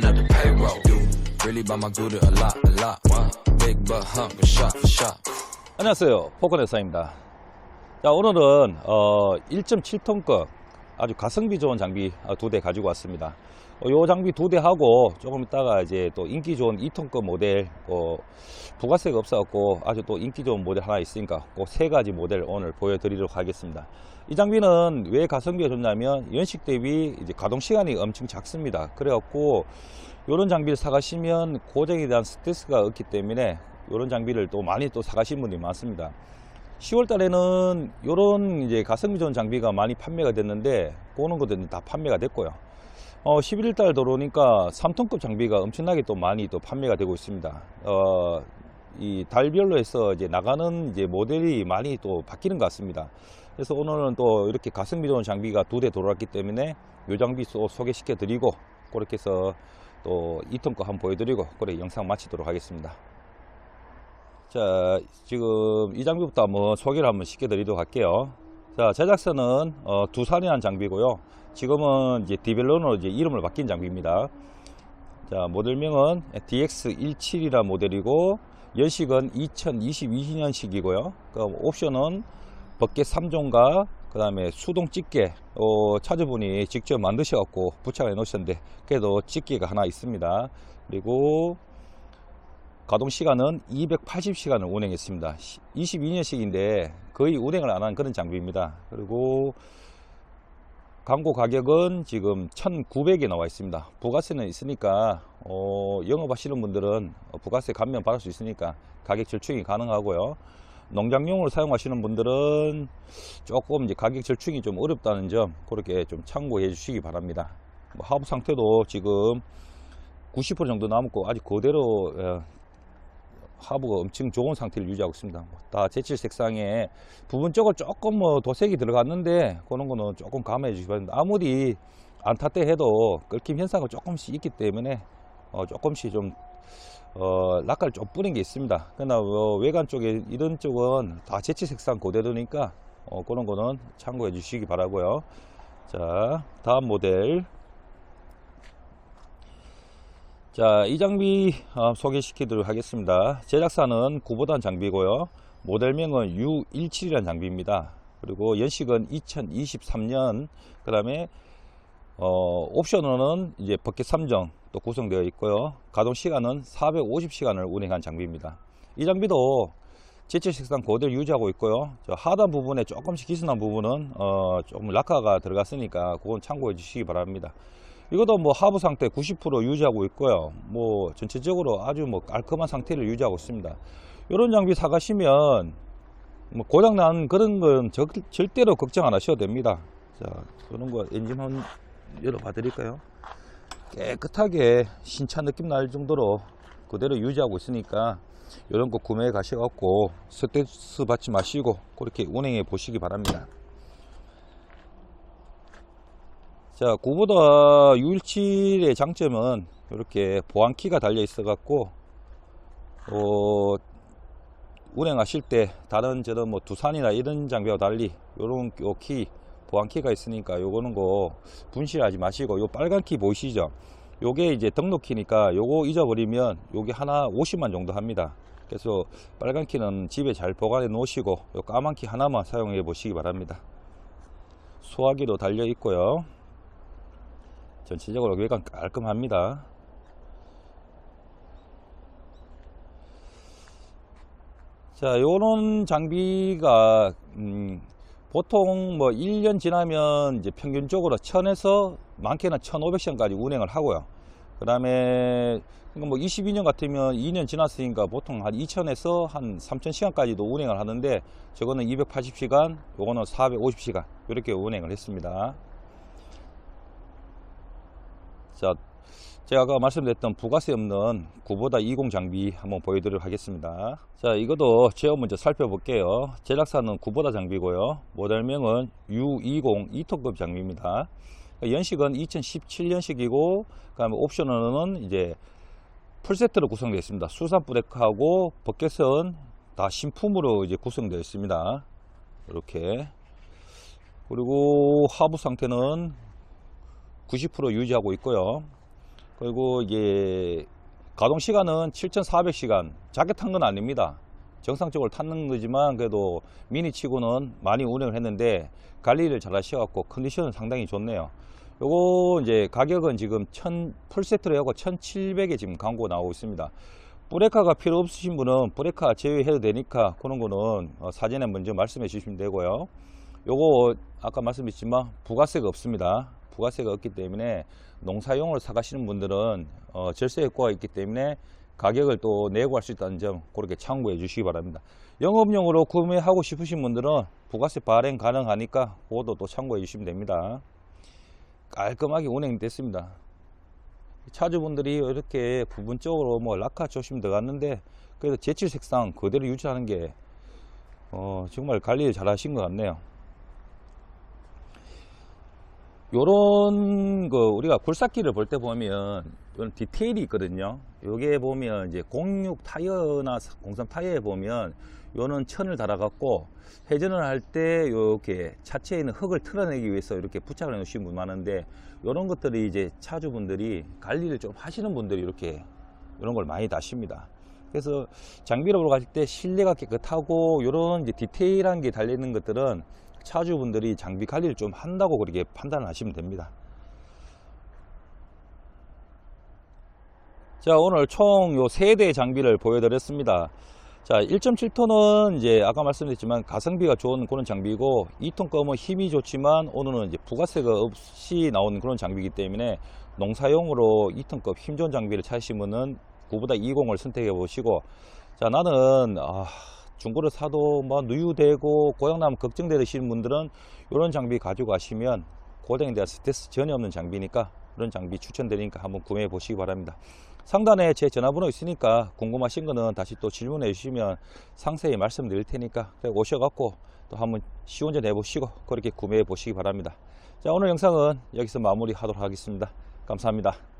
up the payroll. Do really by my good a lot, a lot. Big butt hump, a shot for shot. 안녕하세요. 포커넥사입니다. 자, 오늘은 어, 1.7톤급 아주 가성비 좋은 장비 어, 두대 가지고 왔습니다. 어, 요 장비 두 대 하고 조금 있다가 이제 또 인기 좋은 2톤급 모델 어, 부가세가 없어갖고 아주 또 인기 좋은 모델 하나 있으니까 그세 가지 모델 오늘 보여드리도록 하겠습니다. 이 장비는 왜 가성비가 좋냐면 연식 대비 이제 가동 시간이 엄청 작습니다. 그래갖고 이런 장비를 사가시면 고정에 대한 스트레스가 없기 때문에 이런 장비를 또 많이 또 사가신 분들이 많습니다. 10월 달에는 이런 이제 가성비 좋은 장비가 많이 판매가 됐는데 그런 것들은 다 판매가 됐고요. 어, 11월 달 들어오니까 3톤급 장비가 엄청나게 또 많이 또 판매가 되고 있습니다. 어, 이 달별로 해서 이제 나가는 이제 모델이 많이 또 바뀌는 것 같습니다. 그래서 오늘은 또 이렇게 가성비 좋은 장비가 두대 들어왔기 때문에 이 장비 소, 소개시켜 드리고 그렇게 해서 또 2톤 거 한번 보여드리고 그래 영상 마치도록 하겠습니다. 자, 지금 이 장비부터 한번 소개를 한번 시켜 드리도록 할게요. 자, 제작사는 어, 두산이라는 장비고요. 지금은 이제 디벨로너로 이제 이름을 바뀐 장비입니다. 자, 모델명은 DX17이라는 모델이고 연식은 2022년식이고요. 그 옵션은 버켓 3종과 그 다음에 수동 집게 어, 차주분이 직접 만드셔갖고 부착해 놓으셨는데 그래도 집게가 하나 있습니다. 그리고 가동 시간은 280시간을 운행했습니다. 22년식인데 거의 운행을 안 한 그런 장비입니다. 그리고 광고 가격은 지금 1,900에 나와 있습니다. 부가세는 있으니까 어, 영업하시는 분들은 부가세 감면 받을 수 있으니까 가격 절충이 가능하고요. 농장용으로 사용하시는 분들은 조금 이제 가격 절충이 좀 어렵다는 점 그렇게 좀 참고해 주시기 바랍니다. 뭐 하부 상태도 지금 90% 정도 남았고 아직 그대로 어, 하부가 엄청 좋은 상태를 유지하고 있습니다. 뭐다 제칠 색상에 부분적으로 조금 뭐 도색이 들어갔는데 그런 거는 조금 감안해 주시기 바랍니다. 아무리 안 탔대 해도 끓김 현상은 조금씩 있기 때문에 어, 조금씩 좀 어, 락가를 좀 뿌린 게 있습니다. 그러나 어, 외관 쪽에 이런 쪽은 다 제칠 색상 그대로니까 어, 그런 거는 참고해 주시기 바라고요. 자, 다음 모델 자, 이 장비 어, 소개시키도록 하겠습니다. 제작사는 구보단 장비고요. 모델명은 U17이라는 장비입니다. 그리고 연식은 2023년, 그 다음에 어, 옵션으로는 이제 버켓 3정 또 구성되어 있고요. 가동 시간은 450시간을 운행한 장비입니다. 이 장비도 제체 색상 그대로 유지하고 있고요. 저 하단 부분에 조금씩 기스난 부분은 어, 조금 락카가 들어갔으니까 그건 참고해 주시기 바랍니다. 이것도 뭐 하부 상태 90% 유지하고 있고요. 뭐 전체적으로 아주 뭐 깔끔한 상태를 유지하고 있습니다. 이런 장비 사가시면 뭐 고장 난 그런 건 절, 절대로 걱정 안 하셔도 됩니다. 자, 그런 거 엔진 한번 열어봐 드릴까요? 깨끗하게 신차 느낌 날 정도로 그대로 유지하고 있으니까 이런 거 구매해 가셔갖고 스트레스 받지 마시고 그렇게 운행해 보시기 바랍니다. 자, 구보다 U17의 장점은 이렇게 보안키가 달려 있어 갖고 어, 운행하실 때 다른 저런 뭐 두산이나 이런 장비와 달리 요키 보안키가 있으니까 요거는 거 분실하지 마시고 요 빨간 키 보이시죠? 요게 이제 등록키니까 요거 잊어버리면 요게 하나 50만 정도 합니다. 그래서 빨간 키는 집에 잘 보관해 놓으시고 요 까만 키 하나만 사용해 보시기 바랍니다. 소화기도 달려 있고요. 전체적으로 외관 깔끔합니다. 자, 요런 장비가, 음, 보통 뭐 1년 지나면 이제 평균적으로 1000에서 많게는 1500시간까지 운행을 하고요. 그 다음에 뭐 22년 같으면 2년 지났으니까 보통 한 2000에서 한 3000시간까지도 운행을 하는데 저거는 280시간, 요거는 450시간 이렇게 운행을 했습니다. 자, 제가 아까 말씀드렸던 부가세 없는 구보다 20 장비 한번 보여드리도록 하겠습니다. 자, 이것도 제어 먼저 살펴볼게요. 제작사는 구보다 장비고요. 모델명은 U20 2톤급 장비입니다. 연식은 2017년식이고, 그 다음에 옵션은 이제 풀세트로 구성되어 있습니다. 수산 브레이크하고 버켓은 다 신품으로 이제 구성되어 있습니다. 이렇게. 그리고 하부 상태는 90% 유지하고 있고요. 그리고 이게 가동 시간은 7,400시간 작게 탄 건 아닙니다. 정상적으로 탔는 거지만 그래도 미니 치고는 많이 운행을 했는데 관리를 잘 하셔갖고 컨디션은 상당히 좋네요. 요거 이제 가격은 지금 1000 풀세트로 하고 1700에 지금 광고 나오고 있습니다. 브레카가 필요 없으신 분은 브레카 제외해도 되니까 그런 거는 어, 사전에 먼저 말씀해 주시면 되고요. 요거 아까 말씀드렸지만 부가세가 없습니다. 부가세가 없기 때문에 농사용으로 사가시는 분들은 어, 절세 효과가 있기 때문에 가격을 또 내고 할 수 있다는 점 그렇게 참고해 주시기 바랍니다. 영업용으로 구매하고 싶으신 분들은 부가세 발행 가능하니까 그것도 또 참고해 주시면 됩니다. 깔끔하게 운행됐습니다. 차주분들이 이렇게 부분적으로 뭐 라카 조심 들어갔는데 그래도 제칠 색상 그대로 유지하는 게 어, 정말 관리를 잘 하신 것 같네요. 요런 거 우리가 굴삭기를 볼 때 보면 요런 디테일이 있거든요. 요게 보면 이제 06 타이어나 03 타이어에 보면 요는 천을 달아 갖고 회전을 할 때 이렇게 차체에 있는 흙을 틀어내기 위해서 이렇게 부착을 해 놓으신 분 많은데 요런 것들이 이제 차주분들이 관리를 좀 하시는 분들이 이렇게 이런 걸 많이 다십니다. 그래서 장비를 보러 가실 때 실내가 깨끗하고 요런 이제 디테일한 게 달려 있는 것들은 차주분들이 장비 관리를 좀 한다고 그렇게 판단을 하시면 됩니다. 자, 오늘 총 요 세 대 장비를 보여드렸습니다. 자, 1.7톤은 이제 아까 말씀드렸지만 가성비가 좋은 그런 장비고 2톤 거면 힘이 좋지만 오늘은 이제 부가세가 없이 나오는 그런 장비이기 때문에 농사용으로 2톤급 힘 좋은 장비를 찾으시면은 9보다 20을 선택해 보시고 자, 나는 아, 중고를 사도 뭐 누유되고 고장 나면 걱정되시는 분들은 이런 장비 가지고 가시면 고장에 대한 스트레스 전혀 없는 장비니까 그런 장비 추천드리니까 한번 구매해 보시기 바랍니다. 상단에 제 전화번호 있으니까 궁금하신 거는 다시 또 질문해 주시면 상세히 말씀드릴 테니까 오셔갖고 또 한번 시운전 해보시고 그렇게 구매해 보시기 바랍니다. 자 오늘 영상은 여기서 마무리하도록 하겠습니다. 감사합니다.